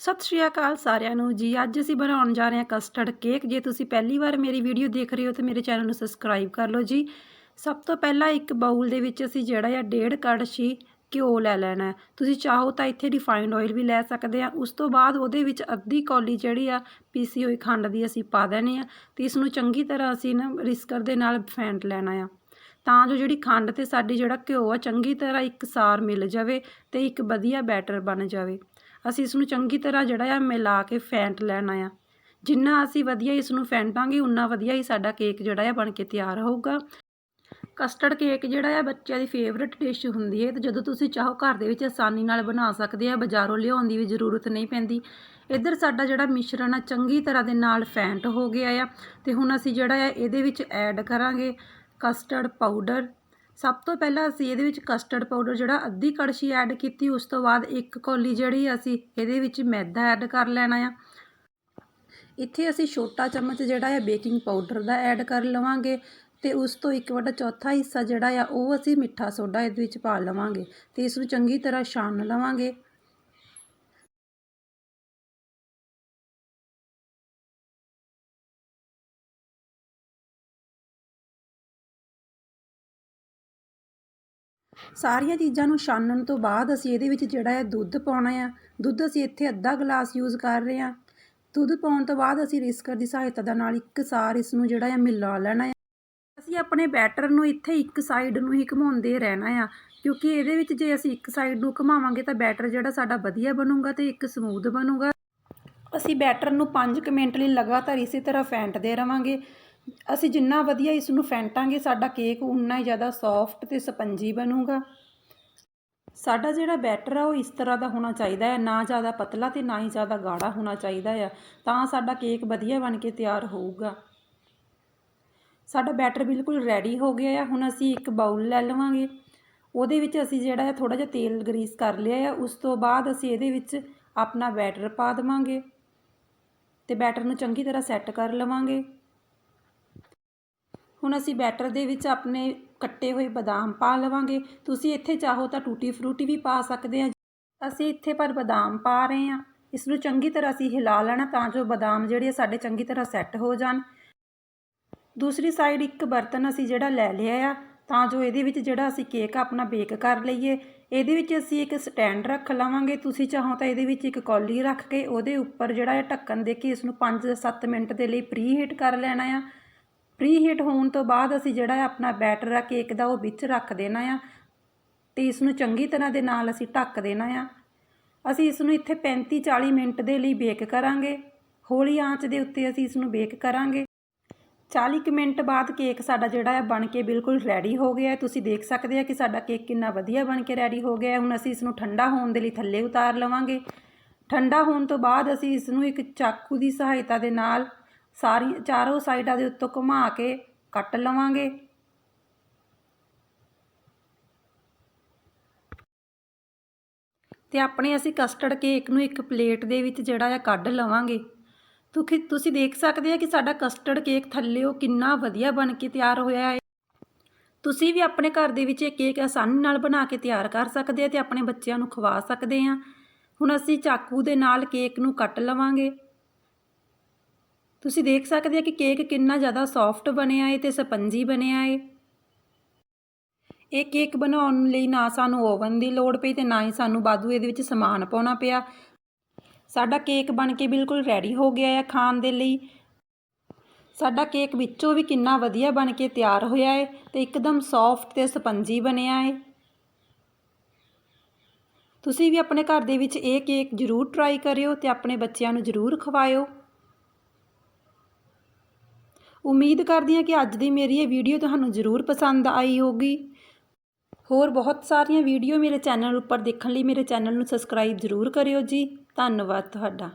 ਸਤਿ ਸ਼੍ਰੀ ਅਕਾਲ ਸਾਰਿਆਂ ਨੂੰ। ਜੀ, ਅੱਜ ਅਸੀਂ ਬਣਾਉਣ ਜਾ ਰਹੇ ਹਾਂ ਕਸਟਰਡ ਕੇਕ ਜੇ ਤੁਸੀਂ ਪਹਿਲੀ ਵਾਰ ਮੇਰੀ ਵੀਡੀਓ ਦੇਖ ਰਹੇ ਹੋ ਤਾਂ ਮੇਰੇ ਚੈਨਲ ਨੂੰ ਸਬਸਕ੍ਰਾਈਬ ਕਰ ਲਓ ਜੀ। ਸਭ ਤੋਂ ਪਹਿਲਾਂ ਇੱਕ ਬਾਊਲ ਦੇ ਵਿੱਚ ਅਸੀਂ ਜਿਹੜਾ ਆ ਡੇਢ ਕੜਛੀ ਘਿਓ ਲੈ ਲੈਣਾ ਤੁਸੀਂ ਚਾਹੋ ਤਾਂ ਇੱਥੇ ਰਿਫਾਈਨਡ ਆਇਲ ਵੀ ਲੈ ਸਕਦੇ ਆ ਉਸ ਤੋਂ ਬਾਅਦ ਉਹਦੇ ਵਿੱਚ ਅੱਧੀ ਕੌਲੀ ਜਿਹੜੀ ਆ ਪੀਸੀ ਹੋਈ ਖੰਡ ਦੀ ਅਸੀਂ ਪਾ ਦੇਣੀ ਆ ਤੇ ਇਸ ਨੂੰ ਚੰਗੀ ਤਰ੍ਹਾਂ ਅਸੀਂ ਨਾ ਰਿਸਕਰ ਦੇ ਨਾਲ ਫੈਂਟ ਲੈਣਾ ਆ। ਤਾਂ ਜੋ ਜਿਹੜੀ ਖੰਡ ਤੇ ਸਾਡੀ ਜਿਹੜਾ ਘਿਓ ਆ ਚੰਗੀ ਤਰ੍ਹਾਂ ਇਕਸਾਰ ਮਿਲ ਜਾਵੇ ਤੇ ਇੱਕ ਵਧੀਆ ਬੈਟਰ ਬਣ ਜਾਵੇ। ਅਸੀਂ ਇਸ ਨੂੰ ਚੰਗੀ ਤਰ੍ਹਾਂ ਜਿਹੜਾ ਆ ਮਿਲਾ ਕੇ ਫੈਂਟ ਲੈਣਾ ਆ। ਜਿੰਨਾ ਅਸੀਂ ਵਧੀਆ ਇਸ ਨੂੰ ਫੈਂਟਾਂਗੇ, ਉਨਾ ਵਧੀਆ ਹੀ ਸਾਡਾ ਕੇਕ ਜਿਹੜਾ ਆ ਬਣ ਕੇ ਤਿਆਰ ਹੋਊਗਾ। ਕਸਟਰਡ ਕੇਕ ਜਿਹੜਾ ਆ ਬੱਚਿਆਂ ਦੀ ਫੇਵਰਿਟ ਡਿਸ਼ ਹੁੰਦੀ ਹੈ ਤੇ ਜਦੋਂ ਤੁਸੀਂ ਚਾਹੋ ਘਰ ਦੇ ਵਿੱਚ ਆਸਾਨੀ ਨਾਲ ਬਣਾ ਸਕਦੇ ਆ, ਬਾਜ਼ਾਰੋਂ ਲਿਆਉਣ ਦੀ ਵੀ ਜ਼ਰੂਰਤ ਨਹੀਂ ਪੈਂਦੀ। ਇੱਧਰ ਸਾਡਾ ਜਿਹੜਾ ਮਿਸ਼ਰਣ ਆ ਚੰਗੀ ਤਰ੍ਹਾਂ ਦੇ ਨਾਲ ਫੈਂਟ ਹੋ ਗਿਆ ਆ ਤੇ ਹੁਣ ਅਸੀਂ ਜਿਹੜਾ ਆ ਇਹਦੇ ਵਿੱਚ ਐਡ ਕਰਾਂਗੇ ਕਸਟਰਡ ਪਾਊਡਰ ਸਭ ਤੋਂ ਪਹਿਲਾਂ ਅਸੀਂ ਇਹਦੇ ਵਿੱਚ ਕਸਟਰਡ ਪਾਊਡਰ ਜਿਹੜਾ ਅੱਧੀ ਕੜਛੀ ਐਡ ਕੀਤੀ, ਉਸ ਤੋਂ ਬਾਅਦ ਇੱਕ ਕੌਲੀ ਜਿਹੜੀ ਅਸੀਂ ਇਹਦੇ ਵਿੱਚ ਮੈਦਾ ਐਡ ਕਰ ਲੈਣਾ ਆ। ਇੱਥੇ ਅਸੀਂ ਛੋਟਾ ਚਮਚ ਜਿਹੜਾ ਆ ਬੇਕਿੰਗ ਪਾਊਡਰ ਦਾ ਐਡ ਕਰ ਲਵਾਂਗੇ ਤੇ ਉਸ ਤੋਂ ਇੱਕ ਵੱਡਾ ਚੌਥਾ ਹਿੱਸਾ ਜਿਹੜਾ ਆ, ਉਹ ਅਸੀਂ ਮਿੱਠਾ ਸੋਡਾ ਇਹਦੇ ਵਿੱਚ ਪਾ ਲਵਾਂਗੇ ਤੇ ਇਸ ਨੂੰ ਚੰਗੀ ਤਰ੍ਹਾਂ ਛਾਣ ਲਵਾਂਗੇ। ਸਾਰੀਆਂ ਚੀਜ਼ਾਂ ਨੂੰ ਛਾਣਨ ਤੋਂ ਬਾਅਦ ਅਸੀਂ ਇਹਦੇ ਵਿੱਚ ਜਿਹੜਾ ਹੈ ਦੁੱਧ ਪਾਉਣਾ ਆ। ਦੁੱਧ ਅਸੀਂ ਇੱਥੇ ਅੱਧਾ ਗਲਾਸ ਯੂਜ਼ ਕਰ ਰਹੇ ਹਾਂ। ਦੁੱਧ ਪਾਉਣ ਤੋਂ ਬਾਅਦ ਅਸੀਂ ਰਿਸਕਰ ਦੀ ਸਹਾਇਤਾ ਦੇ ਨਾਲ ਇੱਕ ਸਾਰ ਇਸ ਨੂੰ ਜਿਹੜਾ ਹੈ ਮਿਲਾ ਲੈਣਾ ਹੈ ਅਸੀਂ ਆਪਣੇ ਬੈਟਰ ਨੂੰ ਇੱਥੇ ਇੱਕ ਸਾਈਡ ਨੂੰ ਹੀ ਘੁਮਾਉਂਦੇ ਰਹਿਣਾ ਆ। ਕਿਉਂਕਿ ਇਹਦੇ ਵਿੱਚ ਜੇ ਅਸੀਂ ਇੱਕ ਸਾਈਡ ਨੂੰ ਘੁਮਾਵਾਂਗੇ ਤਾਂ ਬੈਟਰ ਜਿਹੜਾ ਸਾਡਾ ਵਧੀਆ ਬਣੂਗਾ ਤੇ ਇੱਕ ਸਮੂਥ ਬਣੂਗਾ। ਅਸੀਂ ਬੈਟਰ ਨੂੰ 5 ਮਿੰਟ ਲਈ ਲਗਾਤਾਰ ਇਸੇ ਤਰ੍ਹਾਂ ਫੈਂਟਦੇ ਰਵਾਂਗੇ। ਅਸੀਂ ਜਿੰਨਾ ਵਧੀਆ ਇਸ ਨੂੰ ਫੈਂਟਾਂਗੇ, ਸਾਡਾ ਕੇਕ ਉਨਾ ਹੀ ਜ਼ਿਆਦਾ ਸੌਫਟ ਤੇ ਸਪੰਜੀ ਬਣੂਗਾ। ਸਾਡਾ ਜਿਹੜਾ ਬੈਟਰ ਆ, ਉਹ ਇਸ ਤਰ੍ਹਾਂ ਦਾ ਹੋਣਾ ਚਾਹੀਦਾ ਹੈ, ਨਾ ਜ਼ਿਆਦਾ ਪਤਲਾ ਤੇ ਨਾ ਹੀ ਜ਼ਿਆਦਾ ਗਾੜਾ ਹੋਣਾ ਚਾਹੀਦਾ ਆ, ਤਾਂ ਸਾਡਾ ਕੇਕ ਵਧੀਆ ਬਣ ਕੇ ਤਿਆਰ ਹੋਊਗਾ। ਸਾਡਾ ਬੈਟਰ ਬਿਲਕੁਲ ਰੈਡੀ ਹੋ ਗਿਆ ਆ, ਹੁਣ ਅਸੀਂ ਇੱਕ ਬਾਉਲ ਲੈ ਲਵਾਂਗੇ। ਉਹਦੇ ਵਿੱਚ ਅਸੀਂ ਜਿਹੜਾ ਹੈ ਥੋੜਾ ਜਿਹਾ ਤੇਲ ਗਰੀਸ ਕਰ ਲਿਆ ਆ, ਉਸ ਤੋਂ ਬਾਅਦ ਅਸੀਂ ਇਹਦੇ ਵਿੱਚ ਆਪਣਾ ਬੈਟਰ ਪਾ ਦੇਵਾਂਗੇ ਤੇ ਬੈਟਰ ਨੂੰ ਚੰਗੀ ਤਰ੍ਹਾਂ ਸੈੱਟ ਕਰ ਲਵਾਂਗੇ। ਹੁਣ ਅਸੀਂ ਬੈਟਰ ਦੇ ਵਿੱਚ ਆਪਣੇ ਕੱਟੇ ਹੋਏ ਬਦਾਮ ਪਾ ਲਵਾਂਗੇ। ਤੁਸੀਂ ਇੱਥੇ ਚਾਹੋ ਤਾਂ ਟੂਟੀ ਫਰੂਟੀ ਵੀ ਪਾ ਸਕਦੇ ਆ। ਅਸੀਂ ਇੱਥੇ ਪਰ ਬਦਾਮ ਪਾ ਰਹੇ ਹਾਂ ਇਸ ਨੂੰ ਚੰਗੀ ਤਰ੍ਹਾਂ ਅਸੀਂ ਹਿਲਾ ਲੈਣਾ ਤਾਂ ਜੋ ਬਦਾਮ ਜਿਹੜੇ ਸਾਡੇ ਚੰਗੀ ਤਰ੍ਹਾਂ ਸੈੱਟ ਹੋ ਜਾਣ। ਦੂਸਰੀ ਸਾਈਡ ਇੱਕ ਬਰਤਨ ਅਸੀਂ ਜਿਹੜਾ ਲੈ ਲਿਆ ਆ, ਤਾਂ ਜੋ ਇਹਦੇ ਵਿੱਚ ਜਿਹੜਾ ਅਸੀਂ ਕੇਕ ਆਪਣਾ ਬੇਕ ਕਰ ਲਈਏ। ਇਹਦੇ ਵਿੱਚ ਅਸੀਂ ਇੱਕ ਸਟੈਂਡ ਰੱਖ ਲਵਾਂਗੇ। ਤੁਸੀਂ ਚਾਹੋ ਤਾਂ ਇਹਦੇ ਵਿੱਚ ਇੱਕ ਕੌਲੀ ਰੱਖ ਕੇ ਉਹਦੇ ਉੱਪਰ ਜਿਹੜਾ ਇਹ ਢੱਕਣ ਦੇ ਕੇ ਇਸ ਨੂੰ 5-7 ਮਿੰਟ ਦੇ ਲਈ ਪ੍ਰੀ ਹੀਟ ਕਰ ਲੈਣਾ ਆ। ਪ੍ਰੀ ਹੀਟ ਹੋਣ ਤੋਂ ਬਾਅਦ ਅਸੀਂ ਜਿਹੜਾ ਆਪਣਾ ਬੈਟਰ ਆ, ਕੇਕ ਦਾ ਉਹ ਵਿੱਚ ਰੱਖ ਦੇਣਾ ਆ ਤੇ ਇਸ ਨੂੰ ਚੰਗੀ ਤਰ੍ਹਾਂ ਦੇ ਨਾਲ ਅਸੀਂ ਢੱਕ ਦੇਣਾ ਆ। ਅਸੀਂ ਇਸ ਨੂੰ ਇੱਥੇ 35-40 ਮਿੰਟ ਦੇ ਲਈ ਬੇਕ ਕਰਾਂਗੇ। ਹੌਲੀ ਆਂਚ ਦੇ ਉੱਤੇ ਅਸੀਂ ਇਸ ਨੂੰ ਬੇਕ ਕਰਾਂਗੇ। 40 ਕੁ ਮਿੰਟ ਬਾਅਦ ਕੇਕ ਸਾਡਾ ਜਿਹੜਾ ਹੈ ਬਣ ਕੇ ਬਿਲਕੁਲ ਰੈਡੀ ਹੋ ਗਿਆ ਹੈ। ਤੁਸੀਂ ਦੇਖ ਸਕਦੇ ਆ ਕਿ ਸਾਡਾ ਕੇਕ ਕਿੰਨਾ ਵਧੀਆ ਬਣ ਕੇ ਰੈਡੀ ਹੋ ਗਿਆ ਹੈ। ਹੁਣ ਅਸੀਂ ਇਸ ਨੂੰ ਠੰਡਾ ਹੋਣ ਦੇ ਲਈ ਥੱਲੇ ਉਤਾਰ ਲਵਾਂਗੇ। ਠੰਡਾ ਹੋਣ ਤੋਂ ਬਾਅਦ ਅਸੀਂ ਇਸ ਨੂੰ ਇੱਕ ਚਾਕੂ ਦੀ ਸਹਾਇਤਾ ਦੇ ਨਾਲ ਸਾਰੀ ਚਾਰੋਂ ਸਾਈਡਾਂ ਦੇ ਉੱਤੋਂ ਘੁਮਾ ਕੇ ਕੱਟ ਲਵਾਂਗੇ। ਤੇ ਆਪਣੇ ਅਸੀਂ ਕਸਟਰਡ ਕੇਕ ਨੂੰ ਇੱਕ ਪਲੇਟ ਦੇ ਵਿੱਚ ਜਿਹੜਾ ਆ ਕੱਢ ਲਵਾਂਗੇ। ਤੁਸੀਂ ਤੁਸੀਂ ਦੇਖ ਸਕਦੇ ਆ ਕਿ ਸਾਡਾ ਕਸਟਰਡ ਕੇਕ ਥੱਲੇੋਂ ਕਿੰਨਾ ਵਧੀਆ ਬਣ ਕੇ ਤਿਆਰ ਹੋਇਆ ਹੈ ਤੁਸੀਂ ਵੀ ਆਪਣੇ ਘਰ ਦੇ ਵਿੱਚ ਇਹ ਕੇਕ ਆਸਾਨੀ ਨਾਲ ਬਣਾ ਕੇ ਤਿਆਰ ਕਰ ਸਕਦੇ ਆ ਤੇ ਆਪਣੇ ਬੱਚਿਆਂ ਨੂੰ ਖਵਾ ਸਕਦੇ ਆ। ਹੁਣ ਅਸੀਂ ਚਾਕੂ ਦੇ ਨਾਲ ਕੇਕ ਨੂੰ ਕੱਟ ਲਵਾਂਗੇ। ਤੁਸੀਂ ਦੇਖ ਸਕਦੇ ਹੋ ਕਿ ਕੇਕ ਕਿੰਨਾ ਜ਼ਿਆਦਾ ਸੌਫਟ ਬਣਿਆ ਹੈ ਤੇ ਸਪੰਜੀ ਬਣਿਆ ਹੈ ਇਹ ਕੇਕ ਬਣਾਉਣ ਲਈ ਨਾ ਸਾਨੂੰ ਓਵਨ ਦੀ ਲੋੜ ਪਈ ਤੇ ਨਾ ਹੀ ਸਾਨੂੰ ਬਾਦੂ ਇਹਦੇ ਵਿੱਚ ਸਮਾਨ ਪਾਉਣਾ ਪਿਆ। ਸਾਡਾ ਕੇਕ ਬਣ ਕੇ ਬਿਲਕੁਲ ਰੈਡੀ ਹੋ ਗਿਆ ਹੈ ਖਾਣ ਦੇ ਲਈ। ਸਾਡਾ ਕੇਕ ਵਿੱਚੋਂ ਵੀ ਕਿੰਨਾ ਵਧੀਆ ਬਣ ਕੇ ਤਿਆਰ ਹੋਇਆ ਹੈ ਤੇ ਇੱਕਦਮ ਸੌਫਟ ਤੇ ਸਪੰਜੀ ਬਣਿਆ ਹੈ ਤੁਸੀਂ ਵੀ ਆਪਣੇ ਘਰ ਦੇ ਵਿੱਚ ਇਹ ਕੇਕ ਜ਼ਰੂਰ ਟਰਾਈ ਕਰਿਓ ਤੇ ਆਪਣੇ ਬੱਚਿਆਂ ਨੂੰ ਜ਼ਰੂਰ ਖਵਾਇਓ। ਉਮੀਦ ਕਰਦੀ ਹਾਂ ਕਿ ਅੱਜ ਦੀ ਮੇਰੀ ਇਹ ਵੀਡੀਓ ਤੁਹਾਨੂੰ ਜ਼ਰੂਰ ਪਸੰਦ ਆਈ ਹੋਗੀ ਹੋਰ ਬਹੁਤ ਸਾਰੀਆਂ ਵੀਡੀਓ ਮੇਰੇ ਚੈਨਲ ਉੱਪਰ ਦੇਖਣ ਲਈ ਮੇਰੇ ਚੈਨਲ ਨੂੰ ਸਬਸਕ੍ਰਾਈਬ ਜ਼ਰੂਰ ਕਰਿਓ ਜੀ। ਧੰਨਵਾਦ ਤੁਹਾਡਾ।